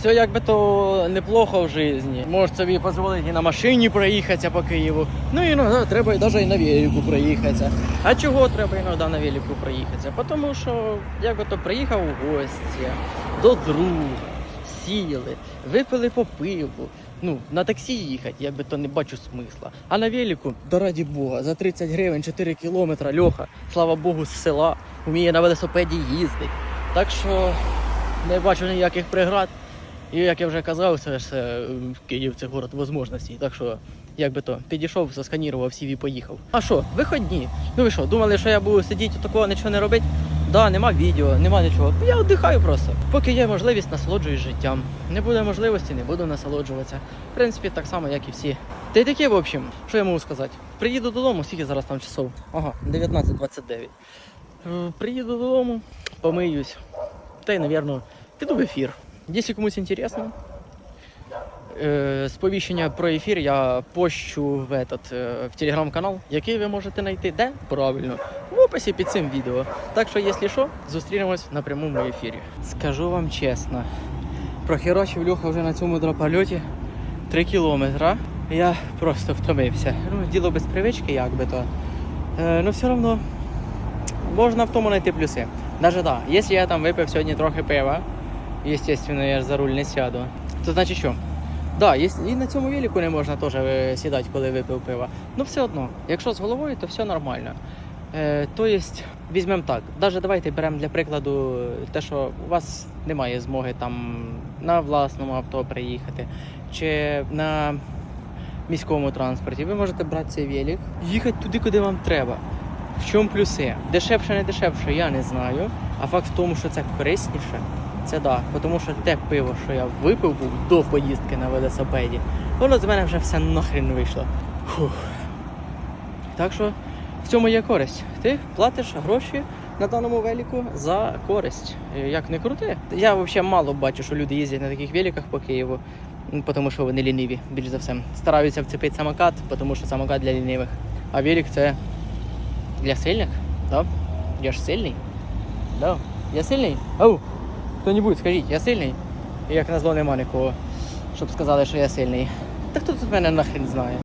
все якби то неплохо в житті. Можеш собі дозволити і на машині проїхатися по Києву. Ну іноді треба навіть і на велику проїхатися. А чого треба іноді на велику проїхатися? Тому що якби то приїхав у гості до друга, сіли, випили по пиву. Ну, на таксі їхати, я би то не бачу смисла. А на велику, да раді Бога, за 30 гривень 4 кілометри Льоха, слава Богу, з села, вміє на велосипеді їздить. Так що не бачу ніяких преград. І як я вже казав, це ж е, Київ це город можливостей. Так що, як би то, підійшов, засканірував CV і поїхав. А що, виходні? Ну ви що, думали, що я буду сидіти такого нічого не робити? Да, нема відео, нема нічого. Я віддихаю просто. Поки є можливість, насолоджуюсь життям. Не буде можливості, не буду насолоджуватися. В принципі, так само, як і всі. Та й таке, в общем, що я можу сказати? Приїду додому, скільки зараз там часов? Ага, 19.29. Е, Приїду додому, помиюсь. Та й, напевно, піду в ефір. Якщо комусь інтересно, е, сповіщення про ефір я пощу в, этот, е, в телеграм-канал, який ви можете знайти де? Правильно, в описі під цим відео. Так що, якщо що, зустрінемось на прямому ефірі. Скажу вам чесно, прохерочив Льоха вже на цьому дропольоті 3 кілометра. Я просто втомився. Ну, діло без привички, як би то. Е, ну, все одно можна в тому знайти плюси. Даже да, якщо я там випив сьогодні трохи пива, естественно, я за руль не сяду, то значить що? Да, і на цьому велику не можна теж е, сідати, коли випив пива. Ну все одно, якщо з головою, то все нормально. Е, то есть, візьмемо так, навіть давайте беремо для прикладу те, що у вас немає змоги там на власному авто приїхати, чи на міському транспорті. Ви можете брати цей велик, їхати туди, куди вам треба. В чому плюси? Дешевше, не дешевше, я не знаю. А факт в тому, що це корисніше, це да. Тому що те пиво, що я випив був до поїздки на велосипеді, воно з мене вже все нахрен вийшло. Фух. Так що в цьому є користь. Ти платиш гроші на даному велику за користь. Е, Як не крути. Я взагалі мало бачу, що люди їздять на таких великах по Києву, тому що вони ліниві, більш за все. Стараються вцепити самокат, тому що самокат для лінивих. А велик це для сильних? Да? Я ж сильний. Да. Я сильний? Оу! Хто-небудь, скажіть, я сильний? І як назло нема нікого, щоб сказали, що я сильний. Та хто тут мене нахрен знає?